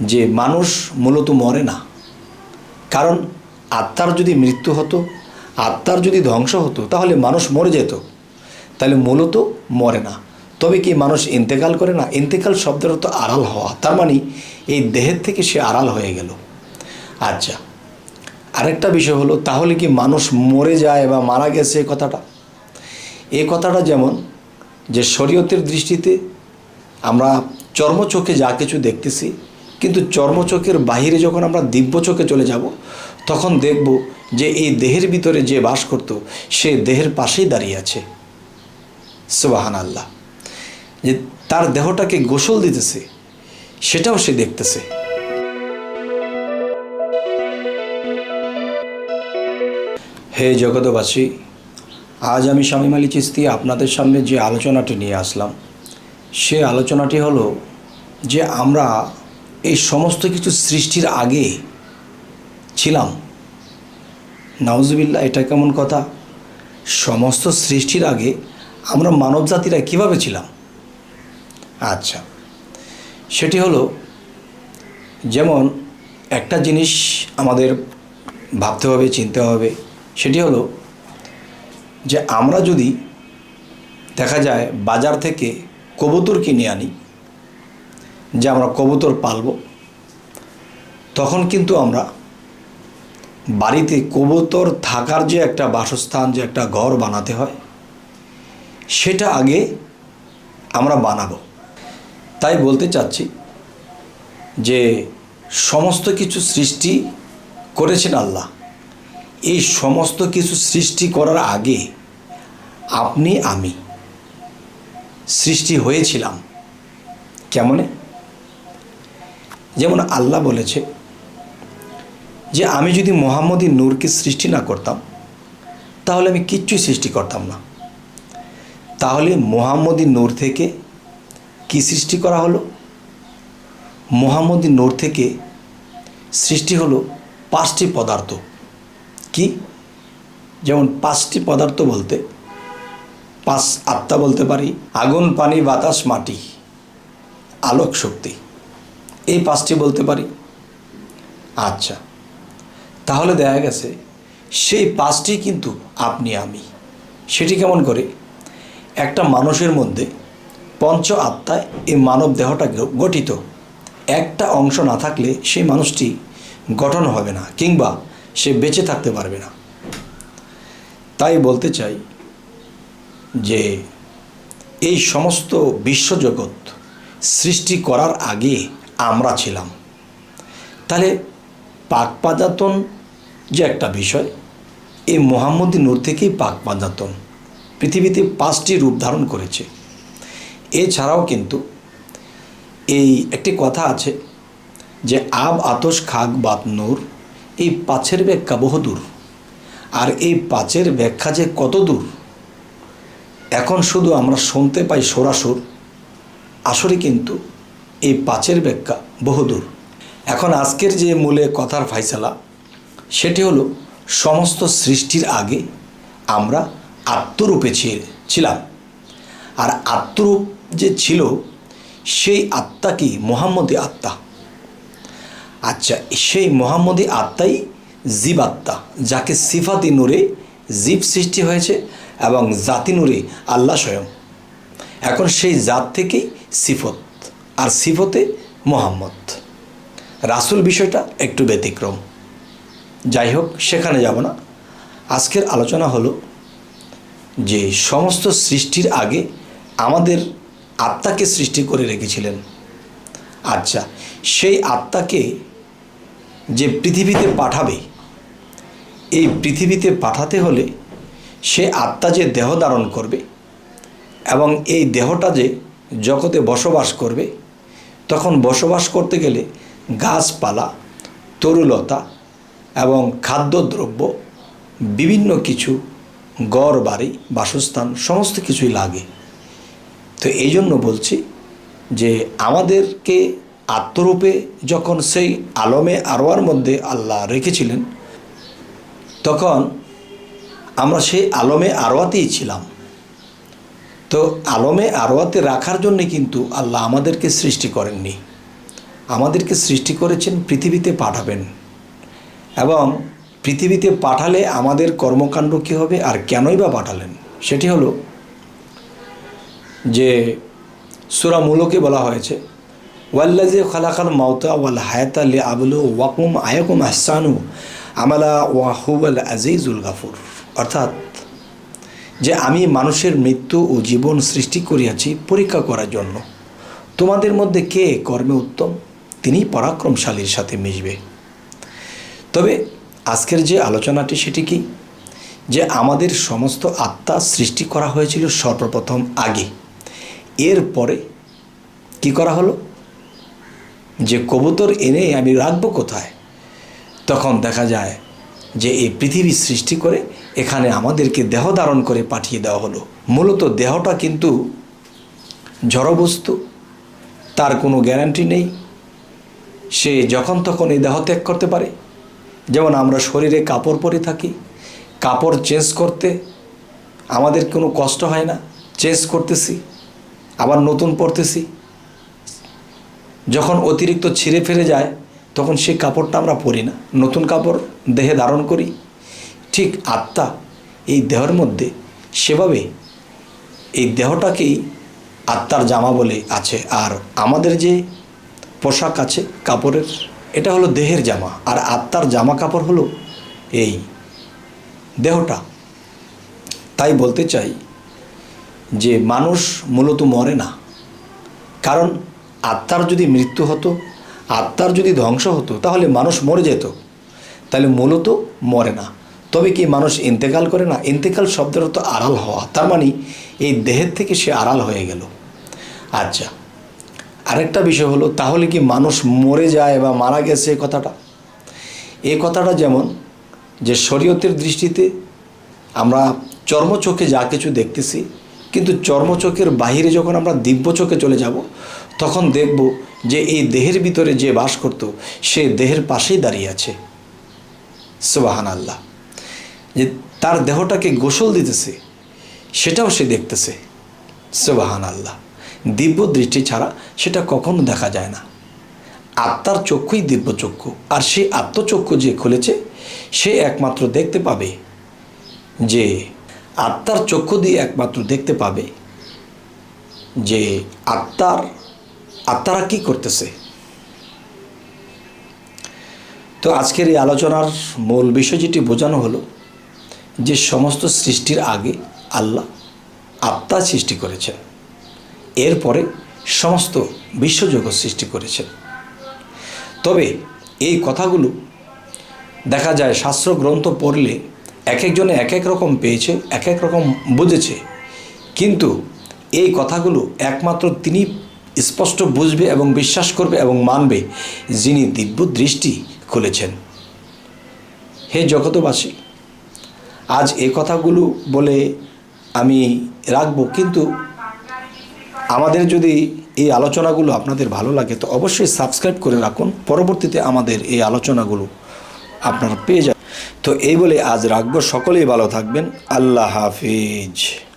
যে মানুষ মূলত মরে না। কারণ আত্মার যদি মৃত্যু হতো, আত্মার যদি ধ্বংস হতো, তাহলে মানুষ মরে যেত। তাহলে মূলত মরে না। তবে কি মানুষ ইন্তেকাল করে না? ইন্তেকাল শব্দের তো আড়াল হওয়া। তার মানে এই দেহের থেকে সে আড়াল হয়ে গেল। আচ্ছা আরেকটা বিষয় হলো, তাহলে কি মানুষ মরে যায় বা মারা গেছে এই কথাটা? এ কথাটা যেমন যে শরীয়তের দৃষ্টিতে আমরা চর্মচোখে যা কিছু দেখতেছি কিন্তু চর্মচোখের বাহিরে যখন আমরা দিব্য চোখে চলে যাব, তখন দেখব যে এই দেহের ভিতরে যে বাস করত, সে দেহের পাশেই দাঁড়িয়ে আছে। সুবাহান আল্লাহ যে তার দেহটাকে গোসল দিতেছে, সেটাও সে দেখতেছে। হে জগতবাসী আজ আমি স্বামী আলী চিস্তি আপনাদের সামনে যে আলোচনাটি নিয়ে আসলাম, সে আলোচনাটি হলো যে আমরা এই সমস্ত কিছু সৃষ্টির আগে ছিলাম। নাউজুবিল্লা এটা কেমন কথা? সমস্ত সৃষ্টির আগে আমরা মানব জাতিরা কীভাবে ছিলাম? আচ্ছা সেটি হলো, যেমন একটা জিনিস আমাদের ভাবতে হবে, চিনতে হবে, সেটি হলো যে আমরা যদি দেখা যায় বাজার থেকে কবুতর কিনে আনি যে আমরা কবুতর পালব। তখন কিন্তু আমরা বাড়িতে কবুতর থাকার যে একটা বাসস্থান, যে একটা ঘর বানাতে হয়, সেটা আগে আমরা বানাবো। তাই বলতে চাচ্ছি যে সমস্ত কিছু সৃষ্টি করেছেন আল্লাহ। এই সমস্ত কিছু সৃষ্টি করার আগে আপনি, আমি সৃষ্টি হয়েছিলাম। কেমনে? যেমন আল্লাহ বলেছে যে আমি যদি মোহাম্মদী নূরকে সৃষ্টি না করতাম, তাহলে আমি কিচ্ছুই সৃষ্টি করতাম না। তাহলে মোহাম্মদী নূর থেকে কি সৃষ্টি করা হলো? মোহাম্মদী নূর থেকে সৃষ্টি হলো পাঁচটি পদার্থ। কি? যেমন পাঁচটি পদার্থ বলতে, পাঁচ আত্মা বলতে পারি, আগুন, পানি, বাতাস, মাটি, আলোক, শক্তি। এই পাঁচটি বলতে পারি। আচ্ছা তাহলে দেখা গেছে সেই পাঁচটি কিন্তু আপনি আমি। সেটি কেমন করে? একটা মানুষের মধ্যে পঞ্চ আত্মায় এই মানব দেহটা গঠিত। একটা অংশ না থাকলে সেই মানুষটি গঠন হবে না কিংবা সে বেঁচে থাকতে পারবে না। তাই বলতে চাই যে এই সমস্ত বিশ্বজগৎ সৃষ্টি করার আগে আমরা ছিলাম। তাহলে পাক পাজাতন যে একটা বিষয় এই মোহাম্মদী নূর থেকেই পাক পাজাতন পৃথিবীতে পাঁচটি রূপ ধারণ করেছে। এছাড়াও কিন্তু এই একটি কথা আছে যে, আব, আতস খাক বাত, নূর, এই পাঁচের ব্যাখ্যা বহুদূর আর এই পাঁচের ব্যাখ্যা যে কত দূর, এখন শুধু আমরা শুনতে পাই সরাসর। আসলে কিন্তু এই পাঁচের ব্যাখ্যা বহুদূর। এখন আজকের যে মূলে কথার ফাইসালা, সেটি হলো সমস্ত সৃষ্টির আগে আমরা আত্মরূপে ছিলাম। আর আত্মরূপ যে ছিল, সেই আত্মা কি মোহাম্মদী আত্মা? আচ্ছা সেই মোহাম্মদী আত্মাই জীব আত্মা, যাকে সিফাতি নূরে জীব সৃষ্টি হয়েছে এবং জাতি নূরে আল্লাহ স্বয়ং। এখন সেই জাত থেকেই সিফত। আর সিফতে মোহাম্মদ। রাসুল বিষয়টা একটু ব্যতিক্রম। যাই হোক, সেখানে যাব না। আজকের আলোচনা হলো যে সমস্ত সৃষ্টির আগে আমাদের আত্মাকে সৃষ্টি করে রেখেছিলেন। আচ্ছা সেই আত্মাকে যে পৃথিবীতে পাঠাবে, এই পৃথিবীতে পাঠাতে হলে সে আত্মা যে দেহ ধারণ করবে এবং এই দেহটা যে জগতে বসবাস করবে তখন বসবাস করতে গেলে গাছপালা, তরুলতা এবং খাদ্যদ্রব্য, বিভিন্ন কিছু, গড় বাড়ি, বাসস্থান, সমস্ত কিছুই লাগে। তো এই জন্য বলছি যে আমাদেরকে আত্মরূপে যখন সেই আলমে আরোয়ার মধ্যে আল্লাহ রেখেছিলেন, তখন আমরা সেই আলমে আরোয়াতেই ছিলাম। তো আলমে আরোয়াতে রাখার জন্যে কিন্তু আল্লাহ আমাদেরকে সৃষ্টি করেননি। আমাদেরকে সৃষ্টি করেছেন পৃথিবীতে পাঠাবেন। এবং পৃথিবীতে পাঠালে আমাদের কর্মকাণ্ড কী হবে আর কেনই বা পাঠালেন? সেটি হলো যে সুরা মূলকে বলা হয়েছে ওয়াল্লাজি খালাকাল মাউতা ওয়াল হায়াতা লি আবলু ওয়াকুম আয়াকুম আহসানু আমালা ওয়াহুবাল আজিজুল গাফুর। অর্থাৎ যে আমি মানুষের মৃত্যু ও জীবন সৃষ্টি করিয়াছি পরীক্ষা করার জন্য। তোমাদের মধ্যে কে কর্মে উত্তম? তিনি পরাক্রমশালীর সাথে মিশবে। তবে আজকের যে আলোচনাটি সেটি কি? যে আমাদের সমস্ত আত্মা সৃষ্টি করা হয়েছিল সর্বপ্রথম আগে। এরপরে কি করা হলো? যে কবুতর এনে আমি রাখব কোথায়? তখন দেখা যায় যে এই পৃথিবী সৃষ্টি করে এখানে আমাদেরকে দেহ ধারণ করে পাঠিয়ে দেওয়া হলো। মূলত দেহটা কিন্তু জড়বস্তু, তার কোনো গ্যারান্টি নেই। সে যখন তখন এই দেহ ত্যাগ করতে পারে। যেমন আমরা শরীরে কাপড় পরে থাকি, কাপড় চেঞ্জ করতে আমাদের কোনো কষ্ট হয় না। চেঞ্জ করতেছি, আবার নতুন পরতেছি। যখন অতিরিক্ত ছিঁড়ে ফেরে যায়, তখন সেই কাপড়টা আমরা পরি না। নতুন কাপড় দেহে ধারণ করি। ঠিক আত্মা এই দেহের মধ্যে, সেভাবে এই দেহটাকেই আত্মার জামা বলে আছে। আর আমাদের যে পোশাক আছে, কাপড়ের, এটা হলো দেহের জামা। আর আত্মার জামা কাপড় হলো এই দেহটা। তাই বলতে চাই যে মানুষ মূলত মরে না। কারণ আত্মার যদি মৃত্যু হতো, আত্মার যদি ধ্বংস হতো, তাহলে মানুষ মরে যেত। তাহলে মূলত মরে না। তবে কি মানুষ ইন্তেকাল করে না? ইন্তেকাল শব্দের তো আড়াল হওয়া। তার মানে এই দেহের থেকে সে আড়াল হয়ে গেল। আচ্ছা আরেকটা বিষয় হলো, তাহলে কি মানুষ মরে যায় বা মারা গেছে এ কথাটা? এই কথাটা যেমন যে শরীয়তের দৃষ্টিতে আমরা চর্মচোখে যা কিছু দেখতেছি, কিন্তু চর্মচোখের বাহিরে যখন আমরা দিব্য চোখে চলে যাব, তখন দেখব যে এই দেহের ভিতরে যে বাস করত, সে দেহের পাশেই দাঁড়িয়ে আছে। সুবাহান আল্লাহ যে তার দেহটাকে গোসল দিতেছে, সেটাও সে দেখতেছে। সুবাহান আল্লাহ দিব্য দৃষ্টি ছাড়া সেটা কখনো দেখা যায় না। আত্মার চক্ষুই দিব্য চক্ষু আর সেই আত্মচক্ষু যে খুলেছে, সে একমাত্র দেখতে পাবে যে, আত্মার চক্ষু দিয়ে একমাত্র দেখতে পাবে যে, আত্মার, আত্মারা কি করতেছে। তো আজকের এই আলোচনার মূল বিষয় যেটি বোঝানো হলো যে সমস্ত সৃষ্টির আগে আল্লাহ আত্মা সৃষ্টি করেছেন, এরপরে সমস্ত বিশ্বজগৎ সৃষ্টি করেছেন। তবে এই কথাগুলো দেখা যায় শাস্ত্র গ্রন্থ পড়লে এক একজনে এক এক রকম পেয়েছে এক এক রকম বুঝেছে। কিন্তু এই কথাগুলো একমাত্র তিনি স্পষ্ট বুঝবে এবং বিশ্বাস করবে এবং মানবে যিনি দিব্য দৃষ্টি খুলেছেন। হে জগতবাসী আজ এ কথাগুলো বলে আমি রাখব। কিন্তু আমাদের যদি এই আলোচনাগুলো আপনাদের ভালো লাগে, তো অবশ্যই সাবস্ক্রাইব করে রাখুন। পরবর্তীতে আমাদের এই আলোচনাগুলো আপনারা পেয়ে যাবেন। তো এই বলে আজ রাখব। সকলেই ভালো থাকবেন। আল্লাহ হাফিজ।